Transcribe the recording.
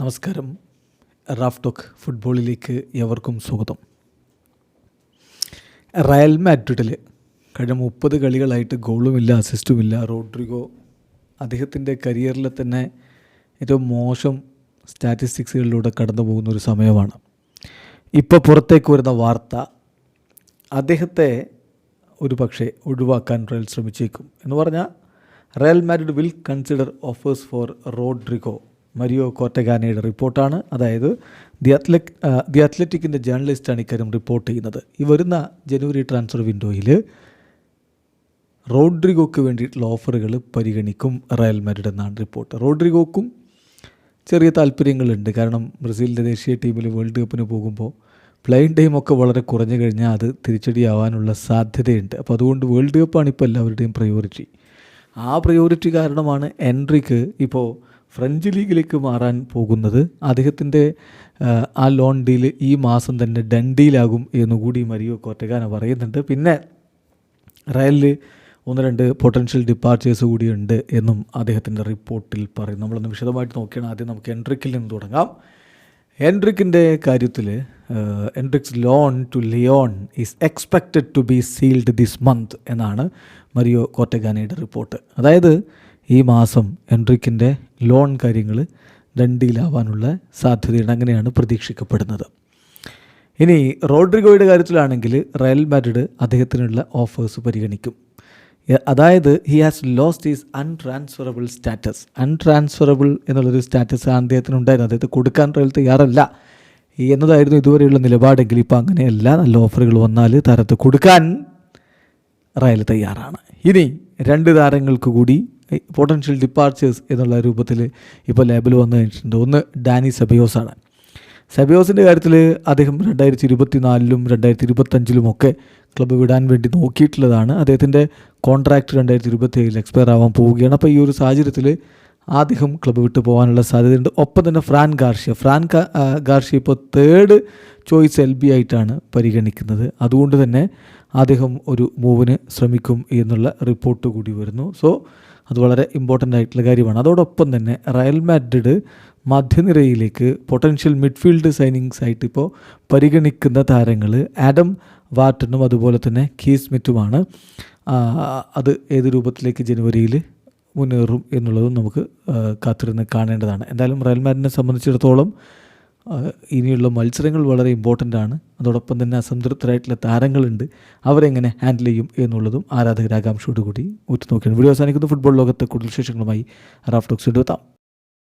നമസ്കാരം. Raf talk ഫുട്ബോളിലേക്ക് എവർക്കും സ്വാഗതം. റയൽ മാഡ്രിഡിൽ കഴിഞ്ഞ മുപ്പത് കളികളായിട്ട് ഗോളുമില്ല അസിസ്റ്റുമില്ല. റോഡ്രിഗോ അദ്ദേഹത്തിന്റെ കരിയറിലെ തന്നെ ഏറ്റവും മോശം സ്റ്റാറ്റിസ്റ്റിക്സുകളിലൂടെ കടന്നു പോകുന്ന ഒരു സമയമാണ്. ഇപ്പോൾ പുറത്തേക്ക് വരുന്ന വാർത്ത അദ്ദേഹത്തെ ഒരു പക്ഷേ ഒഴിവാക്കാൻ റയൽ ശ്രമിച്ചേക്കും. എന്ന് പറഞ്ഞാൽ Real Madrid will consider offers for Rodrigo. Mario കോർട്ടഗാനയുടെ റിപ്പോർട്ടാണ്. അതായത് ദി അത്ലറ്റ് ദി അത്ലറ്റിക്കിന്റെ ജേർണലിസ്റ്റാണ് ഇക്കാര്യം റിപ്പോർട്ട് ചെയ്യുന്നത്. ഈ വരുന്ന ജനുവരി ട്രാൻസ്ഫർ വിൻഡോയിൽ റോഡ്രിഗോക്ക് വേണ്ടിയിട്ടുള്ള ഓഫറുകൾ പരിഗണിക്കും റയൽ മാഡ്രിഡ് എന്നാണ് റിപ്പോർട്ട്. റോഡ്രിഗോക്കും ചെറിയ താല്പര്യങ്ങളുണ്ട്. കാരണം ബ്രസീലിന്റെ ദേശീയ ടീമിൽ വേൾഡ് കപ്പിന് പോകുമ്പോൾ പ്ലെയിൻ ടൈമൊക്കെ വളരെ കുറഞ്ഞു കഴിഞ്ഞാൽ അത് തിരിച്ചടിയാവാനുള്ള സാധ്യതയുണ്ട്. അപ്പോൾ അതുകൊണ്ട് വേൾഡ് കപ്പാണ് ഇപ്പോൾ എല്ലാവരുടെയും പ്രയോറിറ്റി. ആ പ്രയോറിറ്റി കാരണമാണ് എൻട്രിക്ക് ഇപ്പോൾ ഫ്രഞ്ച് ലീഗിലേക്ക് മാറാൻ പോകുന്നത് അദ്ദേഹത്തിന്റെ ആ ലോൺ ഡീൽ ഈ മാസം തന്നെ ഡൺ എന്നുകൂടി മരിയോ കോറ്റഗാന പറയുന്നുണ്ട്. പിന്നെ റയലിൽ ഒന്ന് രണ്ട് പൊട്ടൻഷ്യൽ ഡിപ്പാർച്ചേഴ്സ് കൂടിയുണ്ട് എന്നും അദ്ദേഹത്തിന്റെ റിപ്പോർട്ടിൽ പറയും നമ്മളൊന്ന് വിശദമായിട്ട് നോക്കിയാണ്. ആദ്യം നമുക്ക് എൻട്രിക്കിൽ നിന്ന് തുടങ്ങാം. എൻട്രിക്കിന്റെ കാര്യത്തിൽ Endrick's loan to Lyon is expected to be sealed this month എന്നാണ് മരിയോ കോട്ടഗാനയുടെ റിപ്പോർട്ട്. അതായത് ഈ മാസം എൻട്രിക്കിന്റെ ലോൺ കാര്യങ്ങൾ ദണ്ഡിയിലാവാനുള്ള സാധ്യതയുണ്ട്. അങ്ങനെയാണ് പ്രതീക്ഷിക്കപ്പെടുന്നത്. ഇനി റോഡ്രിഗോയുടെ കാര്യത്തിലാണെങ്കിൽ റയൽ മാഡ്രിഡ് അദ്ദേഹത്തിനുള്ള ഓഫേഴ്സ് പരിഗണിക്കും. അതായത് he has lost is untransferable status untransferable എന്നുള്ളൊരു സ്റ്റാറ്റസ് അദ്ദേഹത്തിന് ഉണ്ടായിരുന്നു അദ്ദേഹത്തെ കൊടുക്കാൻ റയൽ തയ്യാറല്ല. എന്നതായിരുന്നു ഇതുവരെയുള്ള നിലപാടെങ്കിൽ ഇപ്പോൾ അങ്ങനെയല്ല നല്ല ഓഫറുകൾ വന്നാൽ താരത്തെ കൊടുക്കാൻ റയൽ തയ്യാറാണ്. ഇനി രണ്ട് താരങ്ങൾക്ക് കൂടി പൊട്ടൻഷ്യൽ ഡിപ്പാർച്ചേഴ്സ് എന്നുള്ള രൂപത്തിൽ ഇപ്പോൾ ലേബൽ വന്നു കഴിഞ്ഞിട്ടുണ്ട്. ഒന്ന് ഡാനി സെബയോസാണ്. സെബയോസിന്റെ കാര്യത്തിൽ അദ്ദേഹം രണ്ടായിരത്തി ഇരുപത്തി നാലിലും രണ്ടായിരത്തി ഇരുപത്തഞ്ചിലും ഒക്കെ ക്ലബ്ബ് വിടാൻ വേണ്ടി നോക്കിയിട്ടുള്ളതാണ്. അദ്ദേഹത്തിന്റെ കോൺട്രാക്റ്റ് രണ്ടായിരത്തി ഇരുപത്തി ഏഴിൽ എക്സ്പയർ ആവാൻ പോവുകയാണ്. അപ്പോൾ ഈ ഒരു സാഹചര്യത്തിൽ അദ്ദേഹം ക്ലബ്ബ് വിട്ടു പോകാനുള്ള സാധ്യതയുണ്ട്. ഒപ്പം തന്നെ ഫ്രാൻ ഗാർഷ്യ. ഫ്രാൻ ഗാർഷ്യ ഇപ്പോൾ തേർഡ് ചോയ്സ് എൽ ബി ആയിട്ടാണ് പരിഗണിക്കുന്നത്. അതുകൊണ്ട് തന്നെ അദ്ദേഹം ഒരു മൂവിന് ശ്രമിക്കും എന്നുള്ള റിപ്പോർട്ട് കൂടി വരുന്നു. സോ അത് വളരെ ഇമ്പോർട്ടന്റ് ആയിട്ടുള്ള കാര്യമാണ്. അതോടൊപ്പം തന്നെ റയൽ മാഡ്രിഡ് മധ്യനിരയിലേക്ക് പൊട്ടൻഷ്യൽ മിഡ്ഫീൽഡ് സൈനിങ്സ് ആയിട്ട് ഇപ്പോൾ പരിഗണിക്കുന്ന താരങ്ങൾ ആഡം വാർട്ടനും അതുപോലെ തന്നെ കീ സ്മിറ്റുമാണ് അത് ഏത് രൂപത്തിലേക്ക് ജനുവരിയിൽ മുന്നേറും എന്നുള്ളതും നമുക്ക് കാത്തിരുന്ന് കാണേണ്ടതാണ്. എന്തായാലും റയൽ മാഡ്രിഡിനെ സംബന്ധിച്ചിടത്തോളം ഇനിയുള്ള മത്സരങ്ങൾ വളരെ ഇമ്പോർട്ടന്റ് ആണ്. അതോടൊപ്പം തന്നെ അസംതൃപ്തരായിട്ടുള്ള താരങ്ങളുണ്ട്. അവരെങ്ങനെ ഹാൻഡിൽ ചെയ്യും എന്നുള്ളതും ആരാധകരാകാംക്ഷയോട് കൂടി ഉറ്റുനോക്കിയാണ്. വീഡിയോ അവസാനിക്കുന്ന. ഫുട്ബോൾ ലോകത്തെ കൂടുതൽ വിശേഷങ്ങളുമായി റാഫ്ടോക്സ് എടുത്താം